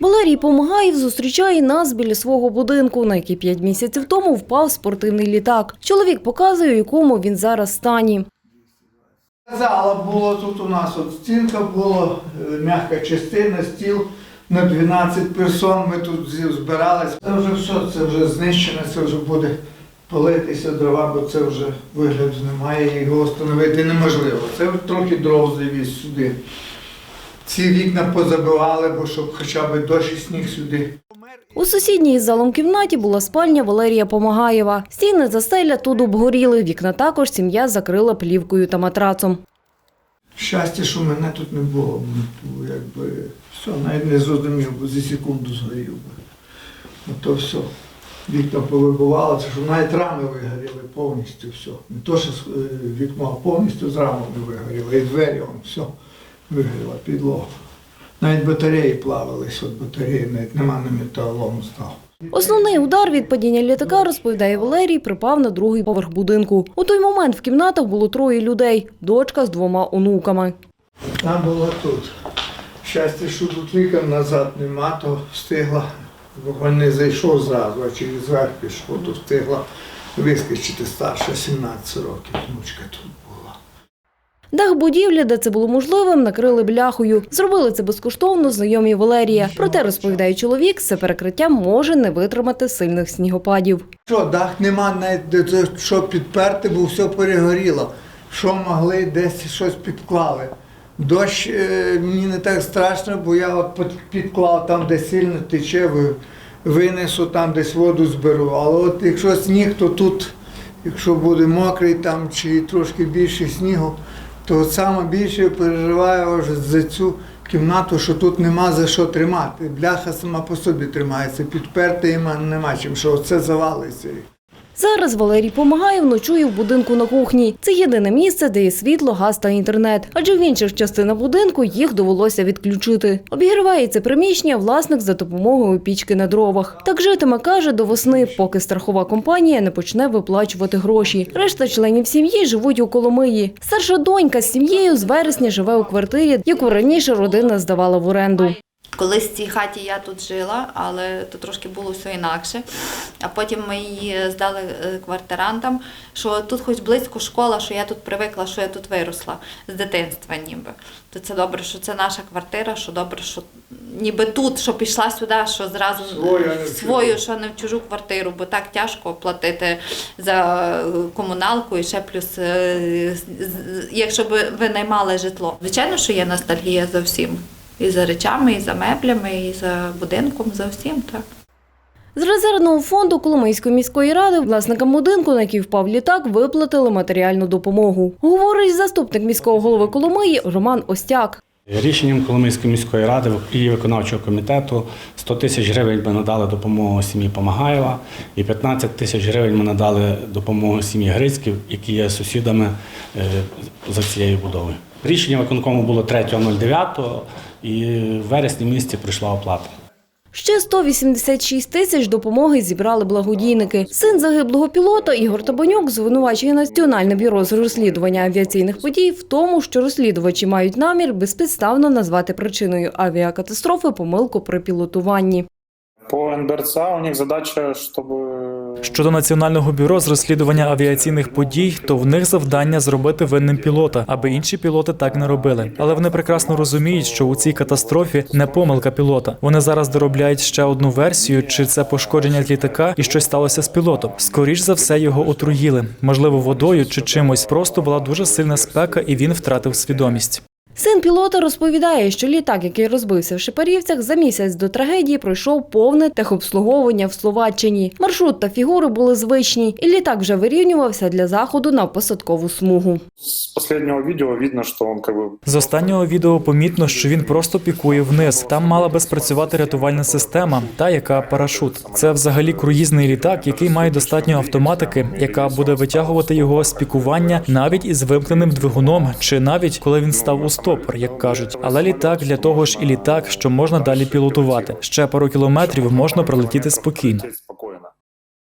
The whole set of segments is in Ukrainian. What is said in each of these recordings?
Валерій Помагаєв зустрічає нас біля свого будинку, на який п'ять місяців тому впав спортивний літак. Чоловік показує, у якому він зараз стані. Зала було тут у нас от стінка була, е, м'яка частина, стіл на 12 персон. Ми тут збирались. Це вже все, це вже знищено, це вже буде палитися дрова, бо це вже вигляду немає, його встановити неможливо. Це трохи дров завіз сюди. Ці вікна позабивали, бо щоб хоча б дощ і сніг сюди. У сусідній із залом кімнаті була спальня Валерія Помагаєва. Стіни та стеля тут обгоріли. Вікна також сім'я закрила плівкою та матрацом. Щастя, що мене тут не було. Ну, Якби все, навіть не зрозумів, бо за секунду згорів би. Ну то все. Вікна повибивало, це що навіть рами вигоріли повністю все. Не то, що е, вікно, а повністю з рамами вигоріло. І двері, все вигоріла, підлога. Навіть батареї плавились, от батареї навіть нема на металолом став. Основний удар від падіння літака, розповідає Валерій, припав на другий поверх будинку. У той момент в кімнатах було троє людей – дочка з двома онуками. Там було тут. Щастя, що тут вікон назад нема, то встигла, вогонь не зайшов зразу, а через верх пішло, то встигла вискочити старша 17 років, внучка тут була. Дах будівлі, де це було можливим, накрили бляхою. Зробили це безкоштовно знайомі Валерія. Проте, розповідає чоловік, це перекриття може не витримати сильних снігопадів. Що, дах нема навіть що підперти, бо все перегоріло. Що могли, десь щось підклали. Дощ е, мені не так страшно, бо я от підклав там, де сильно тече, винесу там десь воду зберу. Але от якщо сніг, то тут, якщо буде мокрий там чи трошки більше снігу, то саме більше переживаю за цю кімнату, що тут нема за що тримати. Бляха сама по собі тримається, підперти їм нема чим, що це завалиться. Зараз Валерій Помагаєв ночує в будинку на кухні. Це єдине місце, де є світло, газ та інтернет. Адже в інших частинах будинку їх довелося відключити. Обігріває це приміщення власник за допомогою пічки на дровах. Так житиме, каже, до весни, поки страхова компанія не почне виплачувати гроші. Решта членів сім'ї живуть у Коломиї. Старша донька з сім'єю з вересня живе у квартирі, яку раніше родина здавала в оренду. Колись в цій хаті я тут жила, але то трошки було все інакше. А потім ми її здали е, квартирантам, що тут хоч близько школа, що я тут привикла, що я тут виросла з дитинства ніби. То це добре, що це наша квартира, що добре, що ніби тут, що пішла сюди, що зразу Свою, в свою, що не в чужу квартиру, бо так тяжко платити за е, комуналку і ще плюс, е, якщо б ви наймали житло. Звичайно, що є ностальгія за всім. І за речами, і за меблями, і за будинком, за всім, так. З резервного фонду Коломийської міської ради власникам будинку, на який впав літак, виплатили матеріальну допомогу. Говорить заступник міського голови Коломиї Роман Остяк. Рішенням Коломийської міської ради і виконавчого комітету 100 тисяч гривень ми надали допомогу сім'ї Помагаєва і 15 тисяч гривень ми надали допомогу сім'ї Грицьків, які є сусідами е, за цією будовою. Рішення виконкому було 3.09 і в вересні місяці прийшла оплата. Ще 186 тисяч допомоги зібрали благодійники. Син загиблого пілота Ігор Табанюк звинувачує Національне бюро з розслідування авіаційних подій в тому, що розслідувачі мають намір безпідставно назвати причиною авіакатастрофи помилку при пілотуванні. По НДРЦА у них задача, чтобы Щодо Національного бюро з розслідування авіаційних подій, то в них завдання зробити винним пілота, аби інші пілоти так не робили. Але вони прекрасно розуміють, що у цій катастрофі не помилка пілота. Вони зараз доробляють ще одну версію, чи це пошкодження літака і щось сталося з пілотом. Скоріш за все його отруїли, можливо, водою чи чимось. Просто була дуже сильна спека, і він втратив свідомість. Син пілота розповідає, що літак, який розбився в Шепарівцях, за місяць до трагедії пройшов повне техобслуговування в Словаччині. Маршрут та фігури були звичні, і літак вже вирівнювався для заходу на посадкову смугу. с последнего видео видно, что он как З останнього відео помітно, що він просто пікує вниз. Там мала би спрацювати рятувальна система, та яка парашут. Це взагалі круїзний літак, який має достатньо автоматики, яка буде витягувати його з пікування навіть із вимкненим двигуном, чи навіть коли він став у стопор, як кажуть. Але літак для того ж і літак, що можна далі пілотувати. Ще пару кілометрів можна пролетіти спокійно.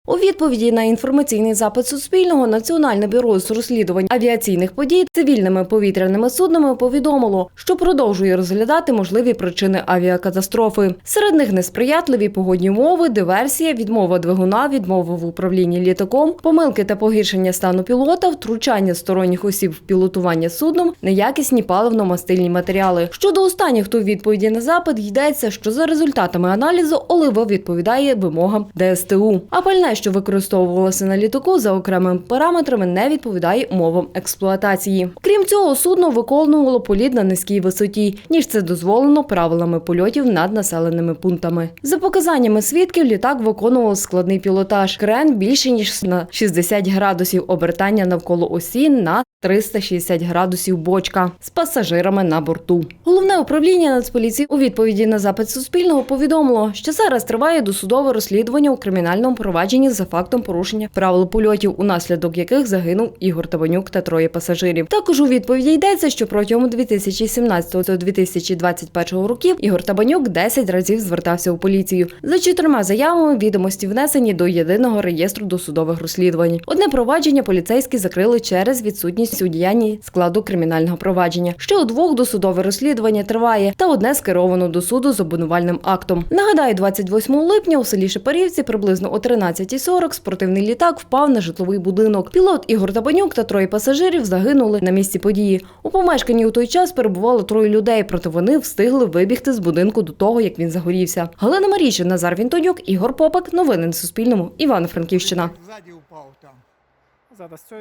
У відповіді на інформаційний запит Суспільного Національне бюро з розслідувань авіаційних подій цивільними повітряними суднами повідомило, що продовжує розглядати можливі причини авіакатастрофи. Серед них несприятливі погодні умови, диверсія, відмова двигуна, відмова в управлінні літаком, помилки та погіршення стану пілота, втручання сторонніх осіб в пілотування судном, неякісні паливно-мастильні матеріали. Щодо останніх, то відповіді на запит йдеться, що за результатами аналізу олива відповідає вимогам ДСТУ. А пальне, що використовувалося на літаку, за окремими параметрами не відповідає умовам експлуатації. Крім цього, судно виконувало політ на низькій висоті, ніж це дозволено правилами польотів над населеними пунктами. За показаннями свідків, літак виконував складний пілотаж. Крен більше ніж на 60 градусів обертання навколо осі на 360 градусів бочка з пасажирами на борту. Головне управління Нацполіції у відповіді на запит Суспільного повідомило, що зараз триває досудове розслідування у кримінальному провадженні за фактом порушення правил польотів, унаслідок яких загинув Ігор Табанюк та троє пасажирів. Також у відповіді йдеться, що протягом 2017-2021 років Ігор Табанюк 10 разів звертався у поліцію. За чотирма заявами відомості внесені до єдиного реєстру досудових розслідувань. Одне провадження поліцейські закрили через відсутність у діянні складу кримінального провадження. Ще у двох досудове розслідування триває, та одне скеровано до суду з обвинувальним актом. Нагадаю, 28 липня у селі Шепарівці приблизно о 13.40 спортивний літак впав на житловий будинок. Пілот Ігор Табанюк та троє пасажирів загинули на місці події. У помешканні у той час перебувало троє людей, проте вони встигли вибігти з будинку до того, як він загорівся. Галина Марійчин, Назар Вінтонюк, Ігор Попак. Новини на Суспільному. Івано-Франківщина.